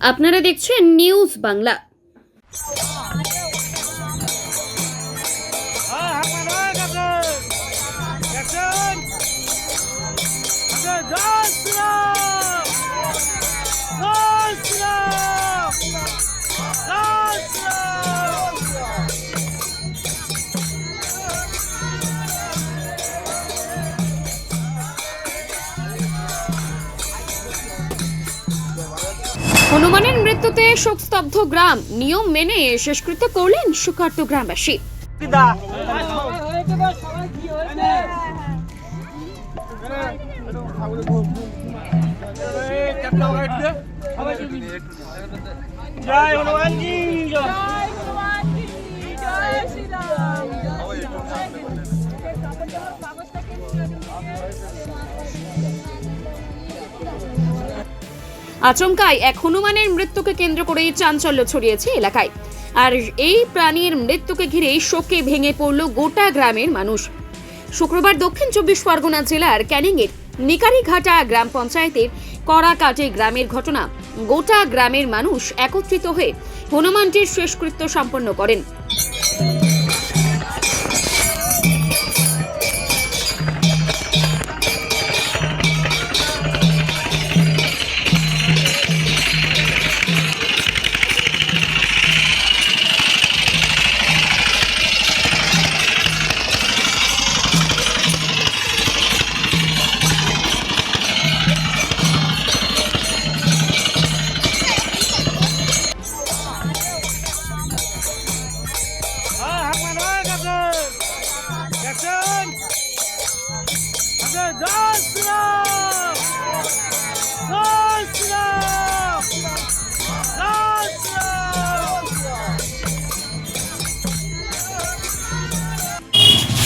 আপনারা দেখছেন নিউজ বাংলা হনুমানের শোকস্তব্ধ গ্রাম। নিয়ম মেনে শেষকৃত্য করলেন সুকার্ত গ্রামবাসী। জয় হনুমান আচমকায় এক হনুমানের মৃত্যুকে কেন্দ্র করে চাঞ্চল্য ছড়িয়েছে এলাকায়। আর এই প্রাণীর মৃত্যুকে ঘিরে শোকে ভেঙে পড়ল গোটা গ্রামের মানুষ। শুক্রবার দক্ষিণ চব্বিশ পরগনা জেলার ক্যানিংয়ের নিকারিঘাটা গ্রাম পঞ্চায়েতের কড়াকাটে গ্রামের ঘটনা। গোটা গ্রামের মানুষ একত্রিত হয়ে হনুমানটির শেষকৃত্য সম্পন্ন করেন।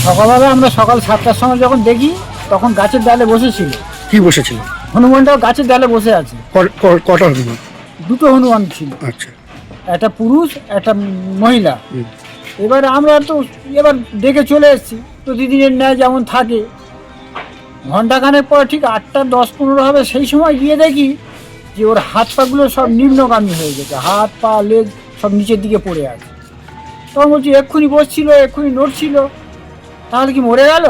সকালবেলা আমরা সকাল সাতটার সময় যখন দেখি তখন গাছের ডালে বসেছিল। কি বসেছিল? হনুমানটাও গাছের ডালে বসে আছে। ক- ক- কটা হনুমান? দুটো হনুমান ছিল। আচ্ছা। একটা পুরুষ একটা মহিলা। হুম। এবার আমরা তো এবার দেখে চলে এসেছি। প্রতিদিনের ন্যায় যেমন থাকে। ঘন্টাখানেক পর ঠিক আটটা দশ পনেরো হবে সেই সময় গিয়ে দেখি যে ওর হাত পাগুলো সব নিম্নগামী হয়ে গেছে। হাত পা লেগ সব নিচের দিকে পড়ে আছে। তখন বলছি এক্ষুনি বসছিল এক্ষুনি নড়ছিল। তাহলে কি মরে গেল?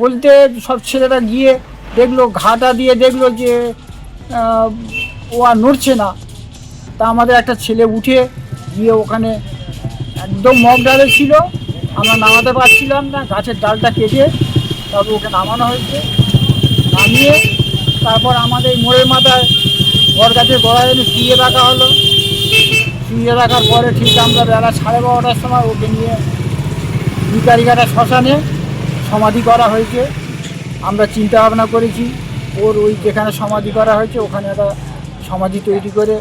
বলতে সব ছেলেরা গিয়ে দেখল, ঘাটা দিয়ে দেখল যে ও আর নড়ছে না। তা আমাদের একটা ছেলে উঠে গিয়ে ওখানে একদম মগ ডালে ছিল। আমরা নামাতে পারছিলাম না, গাছের ডালটা কেটে তারপর ওকে নামানো হয়েছে। নামিয়ে তারপর আমাদের মোড়ের মাথায় বর গাছের গোড়ায় এনে শুয়ে রাখা হলো। শুয়ে রাখার পরে ঠিক আমরা বেলা সাড়ে বারোটার সময় ওকে নিয়ে ভিকারিঘাটা শ্মশানে সমাধি করা হয়েছে। আমরা চিন্তা ভাবনা করেছি, ওর ওই যেখানে সমাধি করা হয়েছে, ওখানে একটা সমাধি তৈরি করে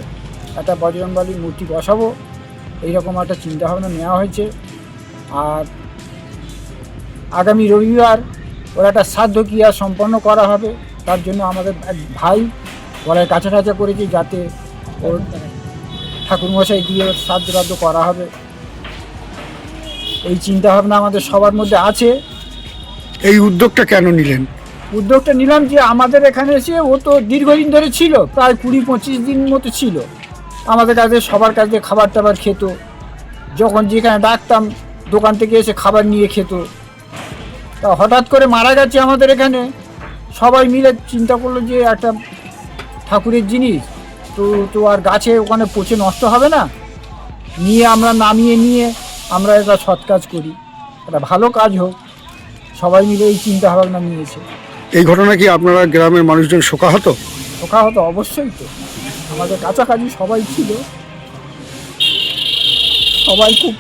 একটা বজরংবলীর মূর্তি বসাবো। এইরকম একটা চিন্তা ভাবনা নেওয়া হয়েছে। আর আগামী রবিবার ওর একটা শ্রাদ্ধ ক্রিয়া সম্পন্ন করা হবে। তার জন্য আমাদের এক ভাই গলায় কাছা টাচা করেছি যাতে ওর ঠাকুরমশাই দিয়ে শ্রাদ্ধ করা হবে। এই চিন্তা ভাবনা আমাদের সবার মধ্যে আছে। এই উদ্যোগটা কেন নিলেন? উদ্যোগটা নিলাম যে আমাদের এখানে এসে ও তো দীর্ঘদিন ধরে ছিল প্রায় কুড়ি পঁচিশ দিন মতো ছিল। আমাদের কাছে সবার কাছে খাবার টাবার খেত। যখন যেখানে ডাকতাম দোকান থেকে এসে খাবার নিয়ে খেত। তা হঠাৎ করে মারা গেছে আমাদের এখানে। সবাই মিলে চিন্তা করল যে একটা ঠাকুরের জিনিস। তো তো আর গাছে ওখানে পচে নষ্ট হবে না। নিয়ে আমরা নামিয়ে নিয়ে আমরা এটা সৎ কাজ করি। একটা ভালো কাজ হোক সবাই মিলে এই চিন্তা ভাবনা নিয়েছে। এই ঘটনা কি আপনারা গ্রামের মানুষজন শোকাহত? ওখা হতো অবশ্যই তো। আমাদের কাছাকাছি সবাই ছিল। সবাই খুব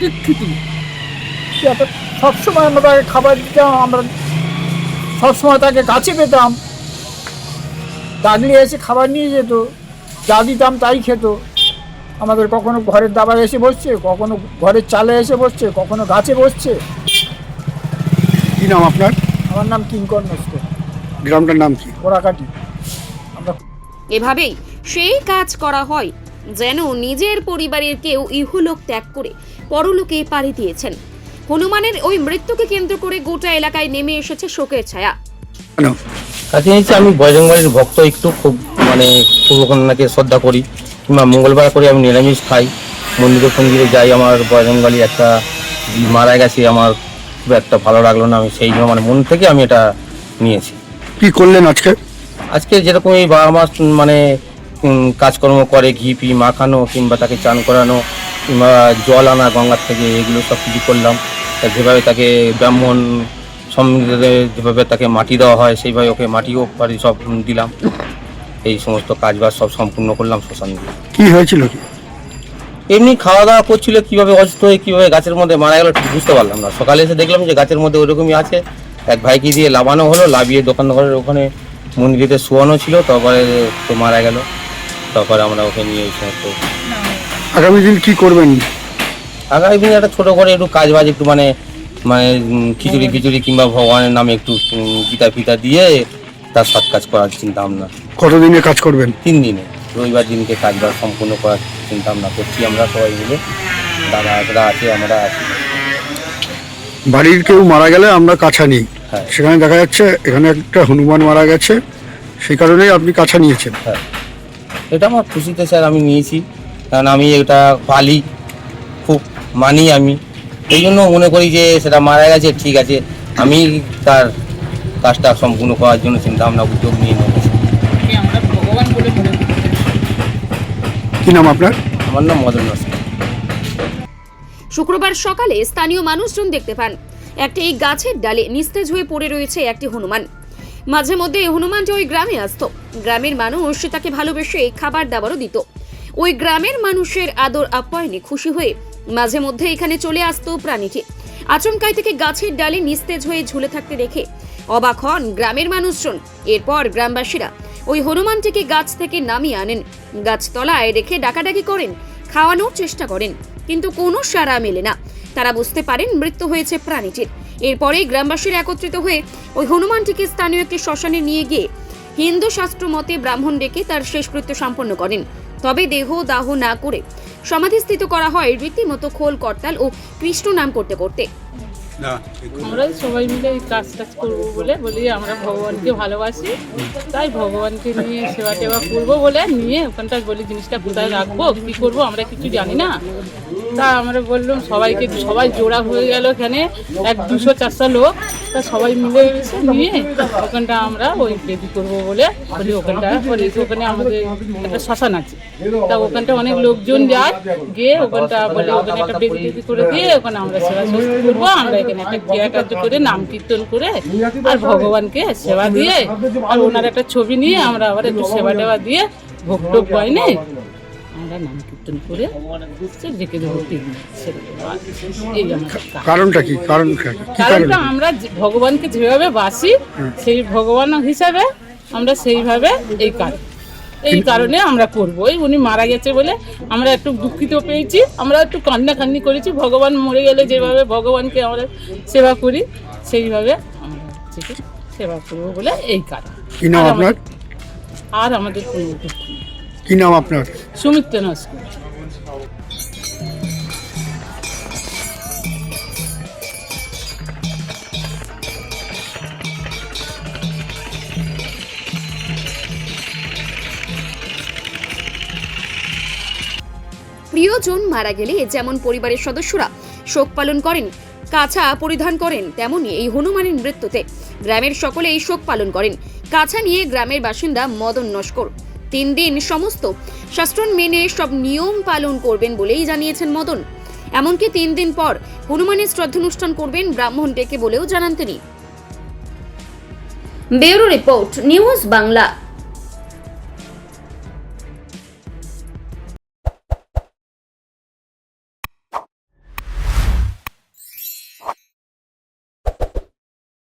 দীক্ষিত সবসময় আমরা তাকে খাবার দিতাম আমরা সবসময় তাকে কাছে পেতাম। ডাকলে এসে খাবার নিয়ে যেত যা দিতাম তাই খেত। আমাদের কখনো ঘরের দাবার এসে বসছে কখনো ঘরের চালে এসে বসছে কখনো গাছে বসছে। কি নাম আপনার? আমার নাম কিঙ্কর নস্কর। গ্রামটার নাম কি? ওরাকাটি আমরা এভাবেই সেই কাজ করা হয় যেন নিজের পরিবারের কেউ ইহলোক ত্যাগ করে পরলোকে পাড়ি দিয়েছেন। হনুমানের ওই মৃত্যুকে কেন্দ্র করে গোটা এলাকায় নেমে এসেছে শোকের ছায়া। কাছে আমি বজরংবাড়ির ভক্ত একটু খুব মানে পূর্বকন্যাকে শ্রদ্ধা করি। কিংবা মঙ্গলবার করে আমি নিরামিষ খাই। মন্দিরে ফন্দিরে যাই আমার বজরঙ্গালি একটা মারা গেছে আমার খুব একটা ভালো লাগল না আমি সেই জন্য মানে মন থেকে আমি এটা নিয়েছি। কি করলেন আজকে? আজকে যেরকম এই বাবা মা মানে কাজকর্ম করে ঘি পি মাখানো কিংবা তাকে চান করানো কিংবা জল আনা গঙ্গার থেকে এগুলো সব কিছু করলাম। তা যেভাবে তাকে ব্রাহ্মণ সম্মিলিত যেভাবে তাকে মাটি দেওয়া হয় সেইভাবে ওকে মাটিও বাড়ি সব দিলাম। এই সমস্ত কাজবাজ সব সম্পূর্ণ করলাম শ্মশান দিয়ে। কি হয়েছিল কি? এমনি খাওয়া দাওয়া করছিল কীভাবে অসুস্থ হয়ে কীভাবে গাছের মধ্যে মারা গেল ঠিক বুঝতে পারলাম না। সকালে এসে দেখলাম যে গাছের মধ্যে ওরকমই আছে। এক ভাইকে দিয়ে লাভানো হলো লাভিয়ে দোকানঘরের ওখানে মন্দিরেতে শোয়ানো ছিল তারপরে তো মারা গেল। তারপরে আমরা ওকে নিয়ে এই সমস্ত আগামী দিন কি করবেন? আগামী দিনে একটা ছোটো করে একটু কাজ বাজ একটু মানে মানে খিচুড়ি খিচুড়ি কিংবা ভগবানের নামে একটু গীতা ফিতা দিয়ে তার সৎ কাজ করার চিন্তা ভাবনা কতদিনে কাজ করবেন? তিন দিনে। রবিবার দিনকে কাজ বাজ সম্পূর্ণ করার চিন্তা ভাবনা করছি আমরা সবাই মিলে। দাদারা আছে আমরা আছি। বাড়ির কেউ মারা গেলে আমরা কাছা নিই। হ্যাঁ। সেখানে দেখা যাচ্ছে এখানে একটা হনুমান মারা গেছে। সেই কারণেই আপনি কাছা নিয়েছেন। হ্যাঁ। এটা আমার খুশিতে স্যার আমি নিয়েছি। কারণ আমি এটা পালি। খুব মানি আমি। এই জন্য মনে করি যে সেটা মারা গেছে ঠিক আছে। আমি তার কাজটা সম্পূর্ণ করার জন্য চিন্তা ভাবনা উদ্যোগ নিয়ে নেব কি নাম আপনার? আমার নাম মদন নস্কর শুক্রবার সকালে স্থানীয় মানুষজন দেখতে পান। একটি এই গাছের ডালে নিস্তেজ হয়ে পড়ে রয়েছে একটি হনুমান। মাঝে মধ্যে এই হনুমানটি ওই গ্রামে আসতো। গ্রামের মানুষ তাকে ভালোবেসে খাবার দাবারও দিত। ওই গ্রামের মানুষের আদর আপ্যায়নে খুশি হয়ে মাঝে মধ্যে এখানে চলে আসতো প্রাণীটি। আচমকাই থেকে গাছের ডালে নিস্তেজ হয়ে ঝুলে থাকতে দেখে অবাক হন গ্রামের মানুষজন। এরপর গ্রামবাসীরা ওই হনুমানটিকে গাছ থেকে নামিয়ে আনেন। গাছতলায় রেখে ডাকাডাকি করেন, খাওয়ানোর চেষ্টা করেন, কিন্তু কোনো সাড়া মেলে না। তারা বুঝতে পারেন মৃত্যু হয়েছে প্রাণীটির। এরপরেই গ্রামবাসীরা একত্রিত হয়ে ওই হনুমানটিকে স্থানীয় একটি শ্মশানে নিয়ে গিয়ে হিন্দু শাস্ত্র মতে ব্রাহ্মণ ডেকে তার শেষকৃত্য সম্পন্ন করেন। তবে দেহ দাহ না করে সমাধিস্থিত করা হয় রীতিমতো খোল করতাল ও কৃষ্ণ নাম করতে করতে। আমরা সবাই মিলে এই কাজ টাজ করব বলে বলি, আমরা ভগবানকে ভালোবাসি। তাই ভগবানকে নিয়ে সেবা টেবা করব বলে নিয়ে ওখানটা বলি, জিনিসটা কোথায় রাখব? কী করব? আমরা কিছু জানি না। তা আমরা বললাম, সবাইকে সবাই জোড়া হয়ে গেল এখানে, এক দুশো চারশো লোক। তা সবাই মিলে নিয়ে ওখানটা আমরা ওই বেদি করব বলে বলি, ওখানটা বলি ওখানে আমাদের একটা শ্মশান আছে। তা ওখানটা অনেক লোকজন যায়, গিয়ে ওখানটা বলে, ওখানে একটা বেদি করে দিয়ে ওখানে আমরা সেবা করব, আমরা এখানে একটা ক্রিয়া কার্য করে নাম কীর্তন করে আর ভগবানকে সেবা দিয়ে আর ওনার একটা ছবি নিয়ে আমরা আবার একটু সেবা টেবা দিয়ে ভোগ টোপ পাইনি আমরা নাম কীর্তন করে। আর এই কারণটা কি? কারণ কি? কি কারণটা আমরা ভগবানকে যেভাবে বাসি সেই ভগবান হিসাবে আমরা সেইভাবে এই কাজ এই কারণে আমরা করব। এই উনি মারা গেছে বলে আমরা একটু দুঃখিত পেয়েছি। আমরা একটু কান্নাকান্নি করেছি। ভগবান মরে গেলে যেভাবে ভগবানকে আমরা সেবা করি সেইভাবে আমরা সেবা করব বলে এই কারণ। কি নাম আর আপনার? আমাদের- আর আমাদের কোনো কি নাম আপনার? সুমিত্র নস্কর। প্রিয়জন মারা গেলে যেমন পরিবারের সদস্যরা শোক পালন করেন কাছা পরিধান করেন, তেমনি এই হনুমানের মৃত্যুতে গ্রামের সকলে এই শোক পালন করেন। কাছা নিয়ে গ্রামের বাসিন্দা মদন নস্কর। তিন দিন সমস্ত শাস্ত্রন মেনে সব নিয়ম পালন করবেন বলেই জানিয়েছেন মদন। এমনকি তিন দিন পর হনুমানের শ্রদ্ধানুষ্ঠান করবেন ব্রাহ্মণ ডেকে বলেও জানান তিনি। Bureau report, news Bangla.